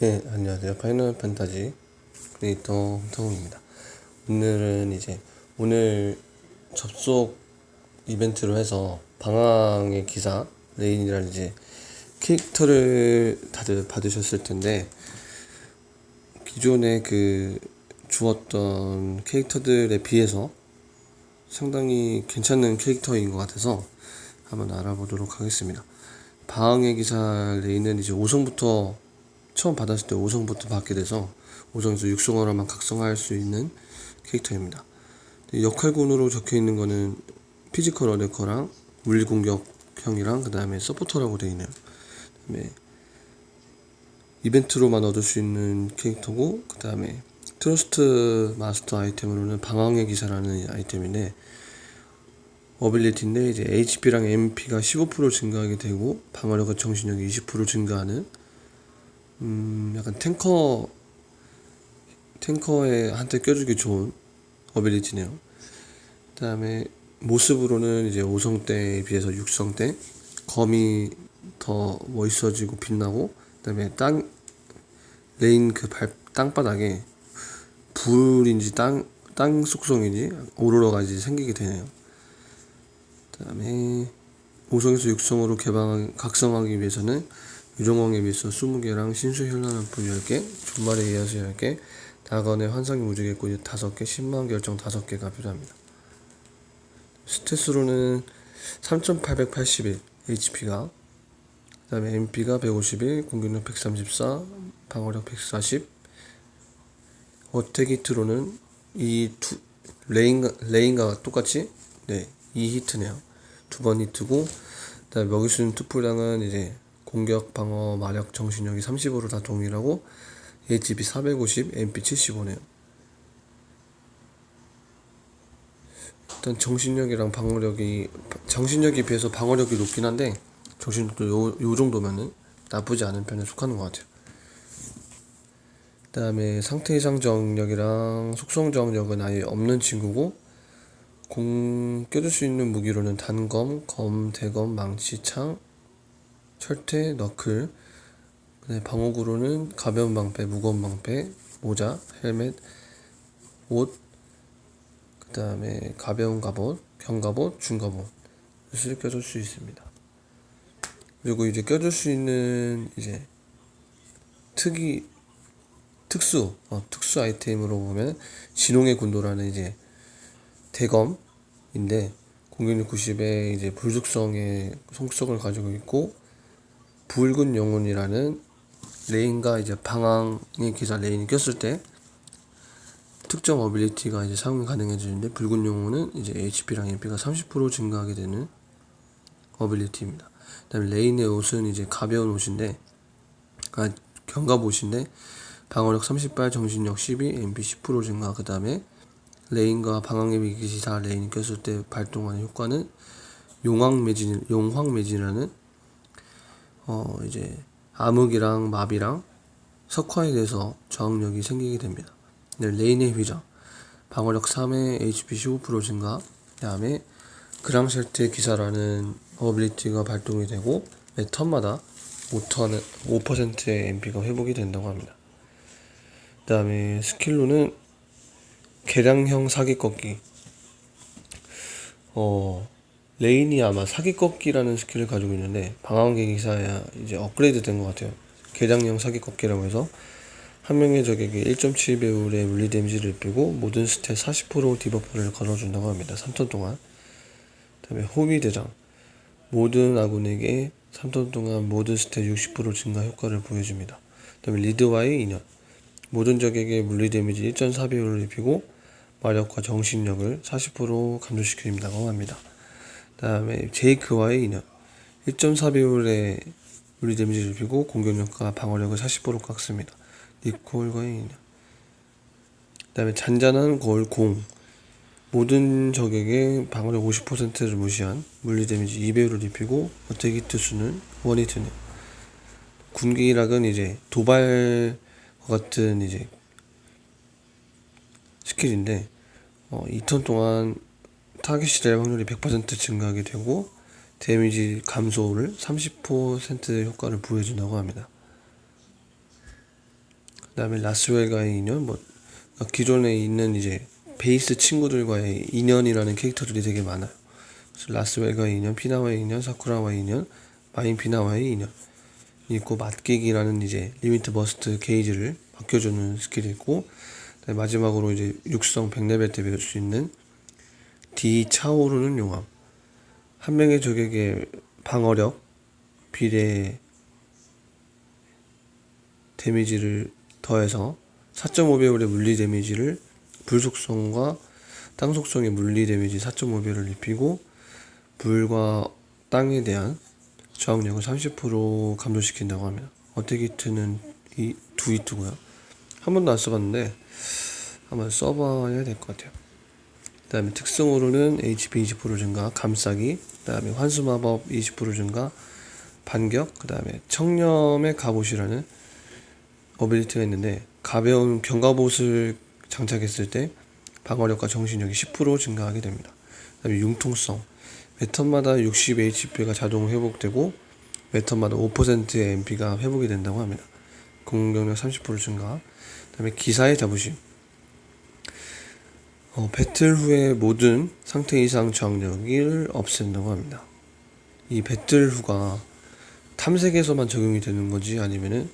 네, 안녕하세요. 파이널 판타지 크리에이터 홍성우입니다. 오늘은 이제 오늘 접속 이벤트로 해서 방황의 기사 레인이라는 이제 캐릭터를 다들 받으셨을 텐데 기존에 그 주었던 캐릭터들에 비해서 상당히 괜찮은 캐릭터인 것 같아서 한번 알아보도록 하겠습니다. 방황의 기사 레인은 이제 5성부터 처음 받았을 때 5성부터 받게 돼서 5성에서 6성으로만 각성할 수 있는 캐릭터입니다. 역할군으로 적혀 있는 거는 피지컬 어데커랑 물리 공격형이랑 그 다음에 서포터라고 되어 있네요. 그 다음에 이벤트로만 얻을 수 있는 캐릭터고 그 다음에 트러스트 마스터 아이템으로는 방황의 기사라는 아이템인데 어빌리티인데 이제 HP랑 MP가 15% 증가하게 되고 방어력과 정신력이 20% 증가하는 음 약간 탱커 탱커에 한테 껴주기 좋은 어빌리티네요. 그 다음에 모습으로는 이제 5성 때에 비해서 6성 때 검이 더 멋있어지고 빛나고 그 다음에 땅 레인 그 발 땅바닥에 불인지 땅, 땅 속성인지 오로라가 이제 생기게 되네요. 그 다음에 5성에서 6성으로 개방 각성하기 위해서는 유령왕에 비해서 20개랑 신수 현란한풀 10개, 존말의 이어서 10개, 다건의 환상의 우주개꼬리 5개, 10만 결정 5개가 필요합니다. 스탯으로는 3881 HP가 그 다음에 MP가 151, 공격력 134, 방어력 140 어택 히트로는 이 두, 레인과, 레인과 똑같이 네, 이 히트네요. 두 번 히트고 그다음에 먹일 수 있는 투풀량은 이제 공격, 방어, 마력, 정신력이 30으로 다 동일하고 HP 450, MP 75네요. 일단 정신력이랑 방어력이 정신력에 비해서 방어력이 높긴 한데 정신력도 요, 요 정도면은 나쁘지 않은 편에 속하는 것 같아요. 그 다음에 상태 이상 정력이랑 속성 정력은 아예 없는 친구고 공 껴줄 수 있는 무기로는 단검, 검, 대검, 망치, 창, 철퇴, 너클, 네, 방어구로는 가벼운 방패, 무거운 방패, 모자, 헬멧, 옷, 그 다음에 가벼운 갑옷, 경갑옷, 중갑옷을 껴줄 수 있습니다. 그리고 이제 껴줄 수 있는 이제 특이 특수 어, 특수 아이템으로 보면 진홍의 군도라는 이제 대검인데 공격력 90에 이제 불속성의 속성을 가지고 있고 붉은 영혼이라는 레인과 이제 방황의 기사 레인이 꼈을 때 특정 어빌리티가 이제 사용 가능해지는데 붉은 영혼은 이제 HP랑 MP가 30% 증가하게 되는 어빌리티입니다. 그다음에 레인의 옷은 이제 가벼운 옷인데 아, 견갑 옷인데 방어력 30발, 정신력 12, MP 10% 증가. 그다음에 레인과 방황의 기사 레인이 꼈을 때 발동하는 효과는 용황 매진, 용황 매진이라는 어 이제 암흑이랑 마비랑 석화에 대해서 저항력이 생기게 됩니다. 네, 레인의 휘장 방어력 3에 HP 15% 증가 그 다음에 그랑셀트의 기사라는 어빌리티가 발동이 되고 매 턴마다 5턴, 5%의 MP가 회복이 된다고 합니다. 그 다음에 스킬로는 개량형 사기 꺾기 어 레인이 아마 사기 꺾기라는 스킬을 가지고 있는데 방황계 기사야 이제 업그레이드 된 것 같아요. 개량형 사기 꺾기라고 해서 한 명의 적에게 1.7배율의 물리 데미지를 입히고 모든 스탯 40% 디버프를 걸어준다고 합니다. 3턴 동안. 그다음에 호위 대장 모든 아군에게 3턴 동안 모든 스탯 60% 증가 효과를 보여줍니다. 그다음에 리드와의 인연 모든 적에게 물리 데미지 1.4배율을 입히고 마력과 정신력을 40% 감소시켜준다고 합니다. 다음에 제이크와의 인연 1.4배율의 물리 데미지를 입히고 공격력과 방어력을 40% 깎습니다. 니콜과의 인연 그 다음에 잔잔한 거울 공 모든 적에게 방어력 50%를 무시한 물리 데미지 2배율을 입히고 어택 히트 수는 원히트네요. 군기락은 이제 도발 같은 이제 스킬인데 어, 2턴 동안 타겟이 될 확률이 100% 증가하게 되고 데미지 감소를 30% 효과를 부여해준다고 합니다. 그 다음에 라스웰과의 인연, 뭐 기존에 있는 이제 베이스 친구들과의 인연이라는 캐릭터들이 되게 많아요. 그래서 라스웰과의 인연, 피나와의 인연, 사쿠라와의 인연, 마인 피나와의 인연 있고 맞기기라는 이제 리미트 버스트 게이지를 바뀌어주는 스킬이 있고 마지막으로 이제 육성 100레벨 때 배울 수 있는 D 차오르는 용암 한 명의 적에게 방어력 비례 데미지를 더해서 4.5배율의 물리 데미지를 불 속성과 땅 속성의 물리 데미지 4.5배율을 입히고 불과 땅에 대한 저항력을 30% 감소시킨다고 합니다. 어택이트는 이두 이트고요. 한 번도 안 써봤는데 한번 써봐야 될 것 같아요. 그 다음에 특성으로는 HP 20% 증가, 감싸기, 그 다음에 환수마법 20% 증가, 반격, 그 다음에 청렴의 갑옷이라는 어빌리티가 있는데 가벼운 경갑옷을 장착했을 때 방어력과 정신력이 10% 증가하게 됩니다. 그 다음에 융통성, 매턴마다 60 HP가 자동 회복되고 매턴마다 5%의 MP가 회복이 된다고 합니다. 공격력 30% 증가, 그 다음에 기사의 자부심, 어, 배틀 후의 모든 상태 이상 저항력을 없앤다고 합니다. 이 배틀 후가 탐색에서만 적용이 되는 건지 아니면은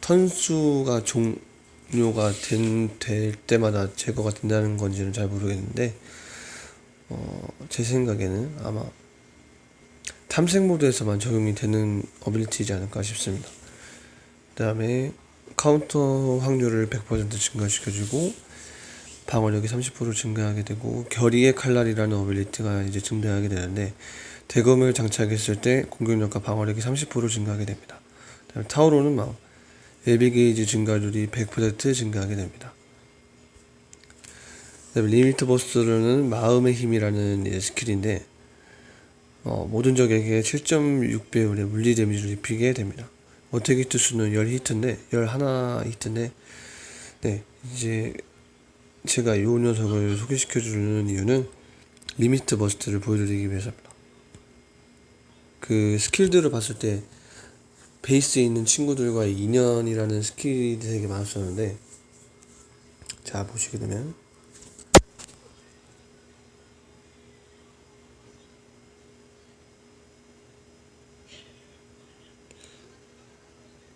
턴수가 종료가 된, 될 때마다 제거가 된다는 건지는 잘 모르겠는데 어, 제 생각에는 아마 탐색 모드에서만 적용이 되는 어빌리티지 않을까 싶습니다. 그 다음에 카운터 확률을 100% 증가시켜주고 방어력이 30% 증가하게 되고 결의의 칼날이라는 어빌리티가 이제 증대하게 되는데 대검을 장착했을 때 공격력과 방어력이 30% 증가하게 됩니다. 그다음에 타오로는 막 예비 게이지 증가율이 100% 증가하게 됩니다. 그다음에 리미트 버스트는 마음의 힘이라는 스킬인데 어, 모든 적에게 7.6배율의 물리 데미지를 입히게 됩니다. 어택 히트 수는 10히트인데 11 히트인데 네 이제 제가 이 녀석을 소개시켜 주는 이유는 리미트 버스트를 보여드리기 위해서입니다. 그 스킬들을 봤을 때 베이스에 있는 친구들과의 인연이라는 스킬이 되게 많았었는데 자 보시게 되면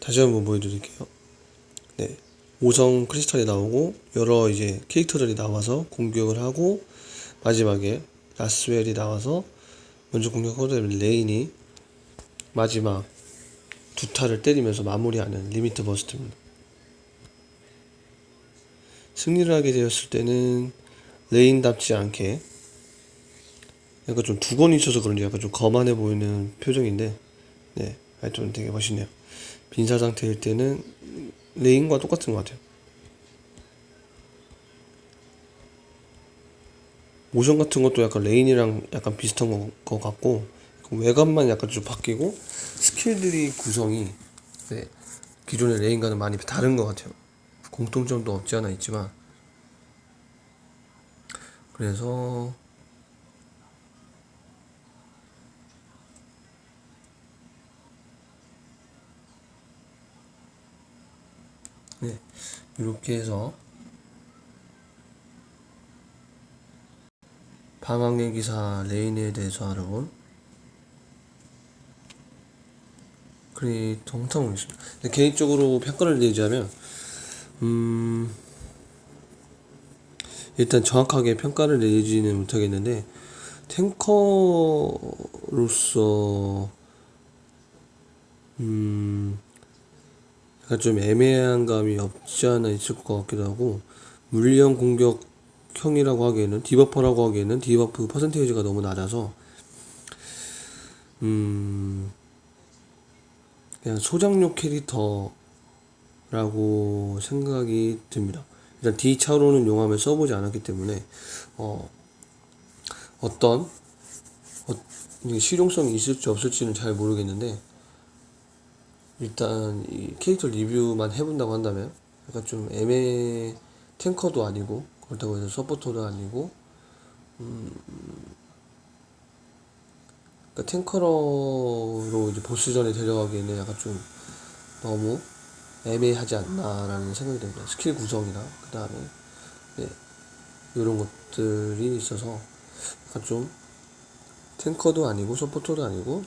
다시 한번 보여드릴게요. 네. 5성 크리스탈이 나오고 여러 이제 캐릭터들이 나와서 공격을 하고 마지막에 라스웰이 나와서 먼저 공격하고 레인이 마지막 두 타를 때리면서 마무리하는 리미트 버스트입니다. 승리를 하게 되었을 때는 레인답지 않게 약간 좀두번 있어서 그런지 약간 좀 거만해 보이는 표정인데 네 하여튼 되게 멋있네요. 빈사 상태일 때는 레인과 똑같은 것 같아요. 모션 같은 것도 약간 레인이랑 약간 비슷한 것, 것 같고 외관만 약간 좀 바뀌고 스킬들이 구성이 네, 기존의 레인과는 많이 다른 것 같아요. 공통점도 없지 않아 있지만 그래서 네 이렇게 해서 방황의 기사 레인에 대해서 알아본 크리에이터 홍타몽이었습니다. 개인적으로 평가를 내자면 음 일단 정확하게 평가를 내지는 못하겠는데 탱커로서 음 약간 좀 애매한 감이 없지 않아 있을 것 같기도 하고 물리형 공격형이라고 하기에는 디버퍼라고 하기에는 디버프 퍼센테이지가 너무 낮아서 음 그냥 소장용 캐릭터라고 생각이 듭니다. 일단 D 차로는 용암을 써보지 않았기 때문에 어 어떤 어, 실용성이 있을지 없을지는 잘 모르겠는데 일단 이 캐릭터 리뷰만 해본다고 한다면 약간 좀 애매 탱커도 아니고 그렇다고 해서 서포터도 아니고 음 그러니까 탱커로 이제 보스전에 데려가기에는 약간 좀 너무 애매하지 않나라는 생각이 듭니다. 스킬 구성이나 그 다음에 네, 이런 것들이 있어서 약간 좀 탱커도 아니고 서포터도 아니고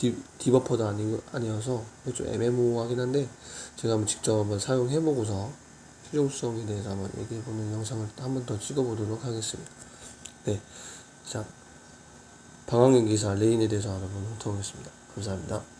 디, 디버퍼도 아니, 아니어서 좀 애매모호하긴 한데 제가 한번 직접 한번 사용해보고서 실용성에 대해서 한번 얘기해보는 영상을 한번 더 찍어보도록 하겠습니다. 네, 자 방황의 기사 레인에 대해서 알아보도록 하겠습니다. 감사합니다.